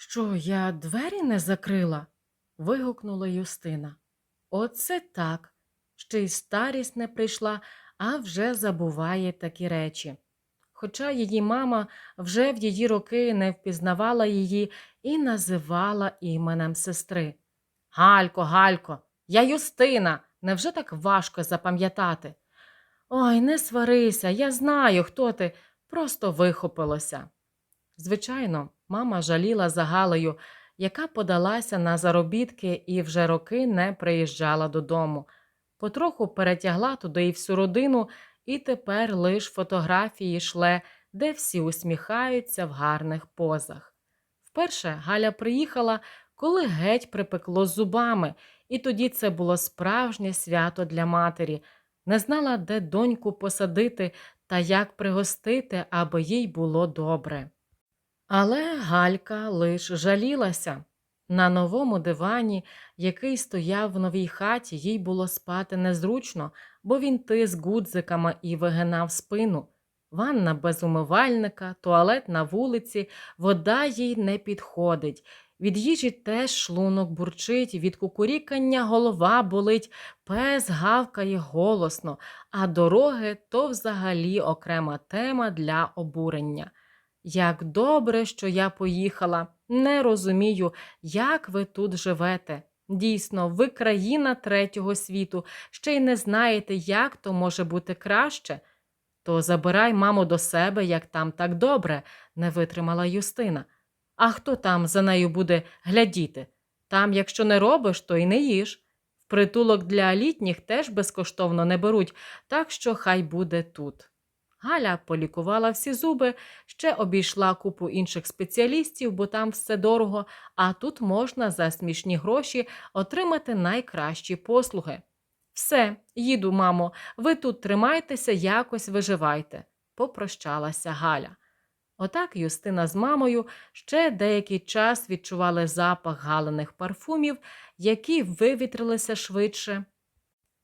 Що, я двері не закрила? вигукнула Юстина. Оце так. Ще й старість не прийшла, а вже забуває такі речі. Хоча її мама вже в її роки не впізнавала її і називала іменем сестри. Галько, Галько, я Юстина. Невже так важко запам'ятати? Ой, не сварися, я знаю, хто ти, просто вихопилося. Звичайно, мама жаліла за Галею, яка подалася на заробітки і вже роки не приїжджала додому. Потроху перетягла туди і всю родину, і тепер лиш фотографії шле, де всі усміхаються в гарних позах. Вперше Галя приїхала, коли геть припекло зубами, і тоді це було справжнє свято для матері. Не знала, де доньку посадити та як пригостити, аби їй було добре. Але Галька лиш жалілася. На новому дивані, який стояв в новій хаті, їй було спати незручно, бо він тис гудзиками і вигинав спину. Ванна без умивальника, туалет на вулиці, вода їй не підходить. Від їжі теж шлунок бурчить, від кукурікання голова болить, пес гавкає голосно, а дороги то взагалі окрема тема для обурення. Як добре, що я поїхала. Не розумію, як ви тут живете. Дійсно, ви країна третього світу, ще й не знаєте, як то може бути краще. То забирай маму до себе, як там так добре, не витримала Юстина. А хто там за нею буде глядіти? Там, якщо не робиш, то й не їж. В притулок для літніх теж безкоштовно не беруть, так що хай буде тут. Галя полікувала всі зуби, ще обійшла купу інших спеціалістів, бо там все дорого, а тут можна за смішні гроші отримати найкращі послуги. Все, їду, мамо, ви тут тримайтеся, якось виживайте, попрощалася Галя. Отак Юстина з мамою ще деякий час відчували запах галиних парфумів, які вивітрилися швидше,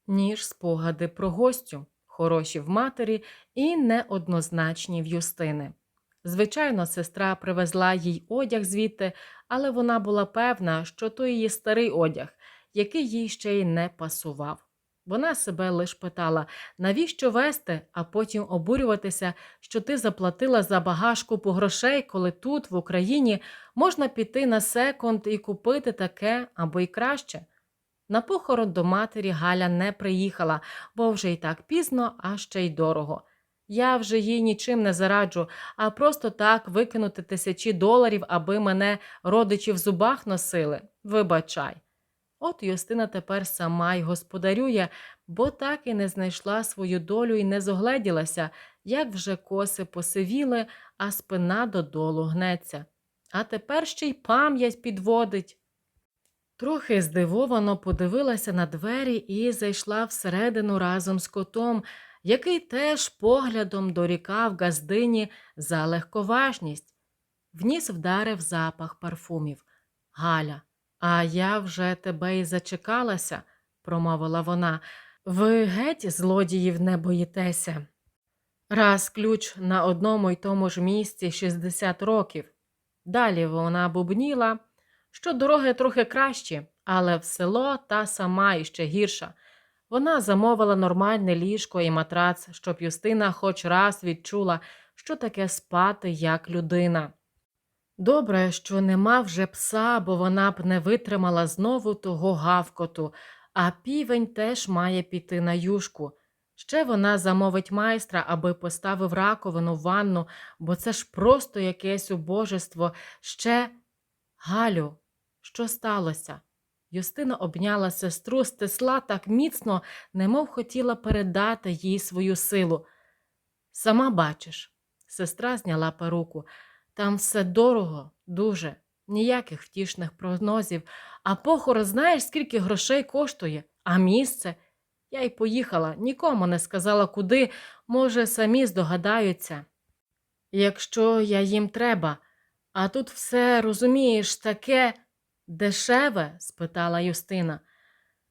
ніж спогади про гостю, хороші в матері і неоднозначні в Юстини. Звичайно, сестра привезла їй одяг звідти, але вона була певна, що то її старий одяг, який їй ще й не пасував. Вона себе лиш питала, навіщо вести, а потім обурюватися, що ти заплатила за багаж купу грошей, коли тут, в Україні, можна піти на секонд і купити таке або й краще. На похорон до матері Галя не приїхала, бо вже й так пізно, а ще й дорого. Я вже їй нічим не зараджу, а просто так викинути тисячі доларів, аби мене родичі в зубах носили. Вибачай. От Юстина тепер сама й господарює, бо так і не знайшла свою долю і не зогледілася, як вже коси посивіли, а спина додолу гнеться. А тепер ще й пам'ять підводить. Трохи здивовано подивилася на двері і зайшла всередину разом з котом, який теж поглядом дорікав газдині за легковажність. Вніс вдарив запах парфумів. Галя, а я вже тебе і зачекалася, промовила вона. Ви геть злодіїв не боїтеся. Раз ключ на одному й тому ж місці 60 років. Далі вона бубніла, що дороги трохи кращі, але в село та сама іще гірша. Вона замовила нормальне ліжко і матрац, щоб Юстина хоч раз відчула, що таке спати як людина. Добре, що нема вже пса, бо вона б не витримала знову того гавкоту, а півень теж має піти на юшку. Ще вона замовить майстра, аби поставив раковину в ванну, бо це ж просто якесь убожество. Ще Галю, що сталося? Юстина обняла сестру, стисла так міцно, немов хотіла передати їй свою силу. Сама бачиш, сестра зняла перуку. Там все дорого, дуже, ніяких втішних прогнозів. А похорон знаєш, скільки грошей коштує, а місце. Я й поїхала, нікому не сказала, куди, може, самі здогадаються. Якщо я їм треба, а тут все, розумієш, таке дешеве? спитала Юстина.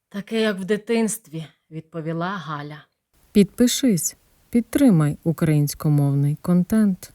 Таке, як в дитинстві, відповіла Галя. Підпишись, підтримай українськомовний контент.